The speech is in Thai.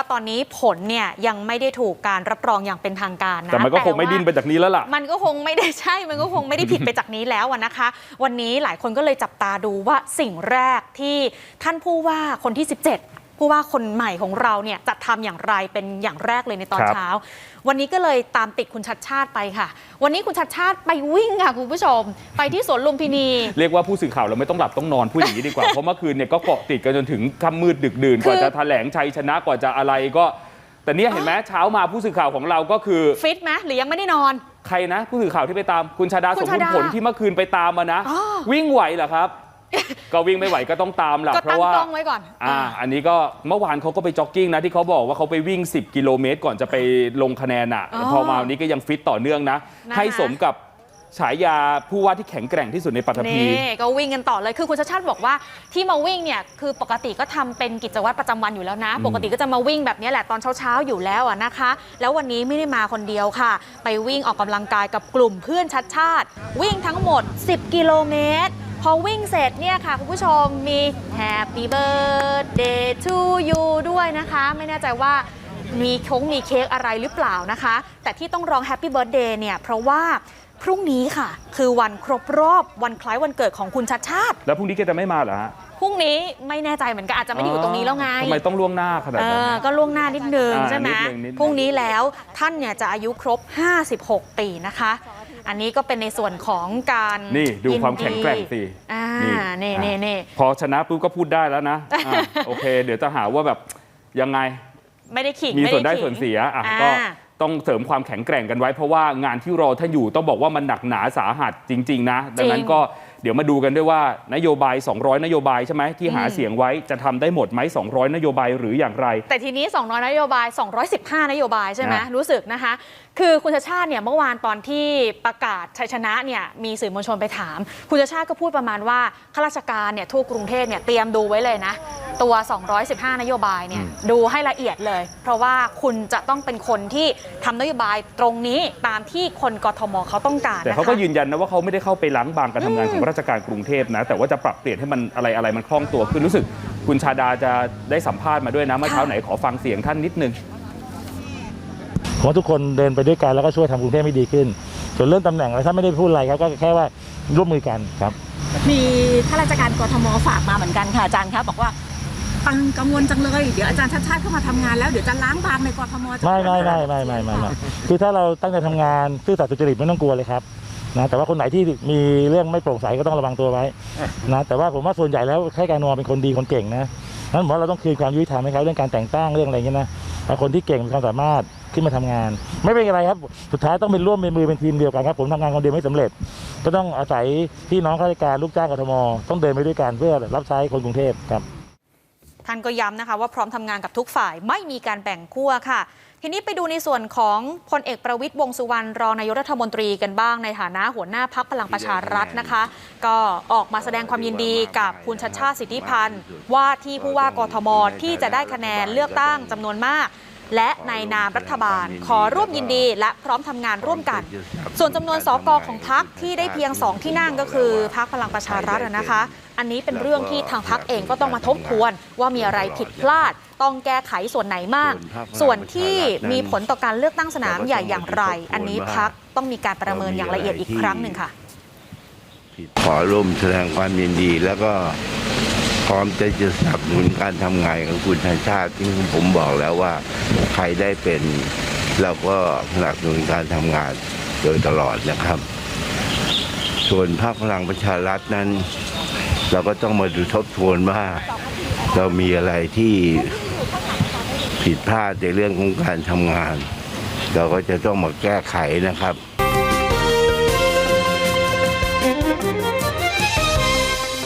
ว่าตอนนี้ผลเนี่ยยังไม่ได้ถูกการรับรองอย่างเป็นทางการนะแต่มันก็คงไม่ว่าดิ้นไปจากนี้แล้วล่ะ มันก็คงไม่ได้ใช่ มันก็คงไม่ได้ผิดไปจากนี้แล้วอะนะคะ วันนี้หลายคนก็เลยจับตาดูว่าสิ่งแรกที่ท่านผู้ว่าคนที่ 17 ผู้ว่าคนใหม่ของเราเนี่ยจะทำอย่างไรเป็นอย่างแรกเลยในตอนครับ เช้า วันนี้ก็เลยตามติดคุณชัดชาติไปค่ะ วันนี้คุณชัดชาติไปวิ่งค่ะคุณผู้ชม ไปที่สวนลุมพินี เรียกว่าผู้สื่อข่าวเราไม่ต้องหลับต้องนอนพูดอย่างนี้ดีกว่า เพราะเมื่อคืนเนี่ยก็เกาะติดกันจนถึงค่ำมืดดึกดื่นคืกอว่าจะแถลงชัยชนะกว่าจะอะไรก็ แต่เนี่ยเห็นไหมเช้ามาผู้สื่อข่าวของเราก็คือฟิตไหมหรือยังไม่ได้นอน ใครนะ ผู้สื่อข่าวที่ไปตามคุณชาดาคุสณมชาบูรดาณ์ผลที่เมื่อคืนไปตามมานะ อ๋อ วิ่งไหวเหรอครับ ก็วิ่งไม่ไหวก็ต้องตามแหละก็เพตั้ราะงว่ากล้องไว้ก่อนอ่า อันนี้ก็เมื่อวานเขาก็ไปจ็อกกิ้งนะที่เขาบอกว่าเขาไปวิ่ง 10 กิโลเมตร ก่อนจะไปลงคะแนนอะอ๋อพอมาวันนี้ก็ยังฟิตต่อเนื่องนะ นะคะ ให้สมกับฉายาผู้ว่าที่แข็งแกร่งที่สุดในปัตตภี นี่ก็วิ่งกันต่อเลยคือคุณชาติชาติบอกว่าที่มาวิ่งเนี่ยคือปกติก็ทำเป็นกิจวัตรประจำวันอยู่แล้วนะอืมปกติก็จะมาวิ่งแบบนี้แหละตอนเช้าๆอยู่แล้วอะนะคะ แล้ววันนี้ไม่ได้มาคนเดียวค่ะ ไปวิ่งออกกำลังกายกับกลุ่มเพื่อนชัดชาติ วิ่งทั้งหมด 10 กิโลเมตร พอวิ่งเสร็จเนี่ยค่ะคุณผู้ชมมี Happy Birthday to you ด้วยนะคะ ไม่แน่ใจว่ามีคงมีเค้กอะไรหรือเปล่านะคะ แต่ที่ต้องร้อง Happy Birthday เนี่ย เพราะว่าพรุ่งนี้ค่ะ คือวันครบรอบวันคล้ายวันเกิดของคุณชัดชาติ แล้วพรุ่งนี้แกจะไม่มาเหรอฮะพรุ่งนี้ไม่แน่ใจเหมือนกันอาจจะไม่ได้อยู่ตรงนี้แล้วไงทำไมต้องล่วงหน้าขนาดเอนั้นอนะก็ล่วงหน้านิดนึงอ่าใช่ไหมนิดนึงนิดนึงพรุ่งนี้แล้วท่านเนี่ยจะอายุครบ 56 ปีนะคะ อันนี้ก็เป็นในส่วนของการนี่ดูยิความแข็งแกร่งสิอ่านี่นี่นี่พอชนะปุ๊บก็พูดได้แล้วนะอะโอเค เดี๋ยวจะหาว่าแบบยังไงไม่ได้ขิงมีไม่ส่วนได้ขิงส่วนเสียอะอ่าก็ต้องเสริมความแข็งแกร่งกันไว้เพราะว่างานที่รอท่านอยู่ต้องบอกว่ามันหนักหนาสาหัสจริง ๆ นะ ดังนั้นก็ เดี๋ยวมาดูกันด้วยว่านโยบาย 200 นโยบายใช่ไหมที่หาเสียงไว้จะทำได้หมดไหม200 นโยบายหรืออย่างไร แต่ทีนี้ 200 นโยบาย 215 นโยบายใช่ไหมนะรู้สึกนะคะ คือคุณชาติชาติเนี่ยเมื่อวานตอนที่ประกาศชัยชนะเนี่ยมีสื่อมวลชนไปถาม คุณชาติชาติก็พูดประมาณว่าข้าราชการเนี่ยทั่วกรุงเทพเนี่ยเตรียมดูไว้เลยนะ ตัว 215 นโยบายเนี่ยดูให้ละเอียดเลย เพราะว่าคุณจะต้องเป็นคนที่ทำนโยบายตรงนี้ตามที่คนกทมเขาต้องการแต่นะคะเขาก็ยืนยันนะว่าเขาไม่ได้เข้าไปล้างบางการทำงานของราชการกรุงเทพนะ แต่ว่าจะปรับเปลี่ยนให้มันอะไรอะไรมันคล่องตัวขึ้นรู้สึกคุณชาดาจะได้สัมภาษณ์มาด้วยนะเมื่อเช้าไหนขอฟังเสียงท่านนิดนึงผมว่าทุกคนเดินไปด้วยกันแล้วก็ช่วยทำกรุงเทพให้ดีขึ้น ส่วนเรื่องตำแหน่งอะไรถ้าไม่ได้พูดอะไรครับก็แค่ว่าร่วมมือกันครับมีข้าราชการกทมฝากมาเหมือนกันค่ะอาจารย์ครับบอกว่า กังกังวลจังเลย เดี๋ยวอาจารย์ชาติชาติเข้ามาทำงานแล้วเดี๋ยวจะล้างบางในกทมจะไม่ไม่ไม่ไม่ไม่ไม่ไม่คือถ้าเราตั้งใจทำงานซื่อสัตย์สุจริตไม่ต้องกลัวเลยครับนะแต่ว่าคนไหนที่มีเรื่องไม่โปร่งใสก็ต้องระวังตัวไว้นะแต่ว่าผมว่าส่วนใหญ่แล้วแค่การนอนเป็นคนดีคนเก่งนะนั้นผมว่าเราต้องคืนความยุติธรรมให้เขาเรื่องการแต่งตั้งเรื่องอะไรอย่างเงี้ยนะเอาคนที่เก่งมีความสามารถขึ้นมาทำงาน ไม่เป็นไรครับ สุดท้ายต้องเป็นร่วมเป็นมือเป็นทีมเดียวกันครับ ผมทำงานคนเดียวไม่สำเร็จ ก็ต้องอาศัยพี่น้องข้าราชการลูกจ้างกทมต้องเดินไปด้วยกันเพื่อรับใช้คนกรุงเทพครับ ท่านก็ย้ำนะคะว่าพร้อมทำงานกับทุกฝ่ายไม่มีการแบ่งขั้วค่ะ ทีนี้ไปดูในส่วนของพลเอกประวิตยวงสุวรรณรองนายกรัฐมนตรีกันบ้างในฐานะหัวหน้าพักพลังประชารัฐนะคะ ก็ออกมาแสดงความยินดีกับคุณชัชชาติสิทธิพันธ์ว่าที่ผู้ว่ากทมที่จะได้คะแนนเลือกตั้งจำนวนมาก และในนามรัฐบาล ขอร่วมยินดีและพร้อมทำงานร่วมกัน ส่วนจำนวนสกของพักที่ได้เพียงสองที่นั่งก็คือพักพลังประชารัฐนะคะ อันนี้เป็นเรื่องที่ทางพักเองก็ต้องมาทบทวน ว่ามีอะไรผิดพลาด ต้องแก้ไขส่วนไหนมาก ส่วนที่มีผลต่อการเลือกตั้งสนามใหญ่อย่างไร อันนี้พักต้องมีการประเมินอย่างละเอียดอีกครั้งหนึ่งค่ะขอร่วมแสดงความยินดีแล้วก็ ร้อมจะจะสนับสนุนการทำงานของคุณชาชาติที่ผมบอกแล้วว่า ใครได้เป็นเราก็สนับสนุนการทำงานโดยตลอดนะครับ ส่วนพรรคพลังประชารัฐนั้น เราก็ต้องมาดูทบทวนว่าเรามีอะไรที่ผิดพลาดในเรื่องของการทำงาน เราก็จะต้องมาแก้ไขนะครับ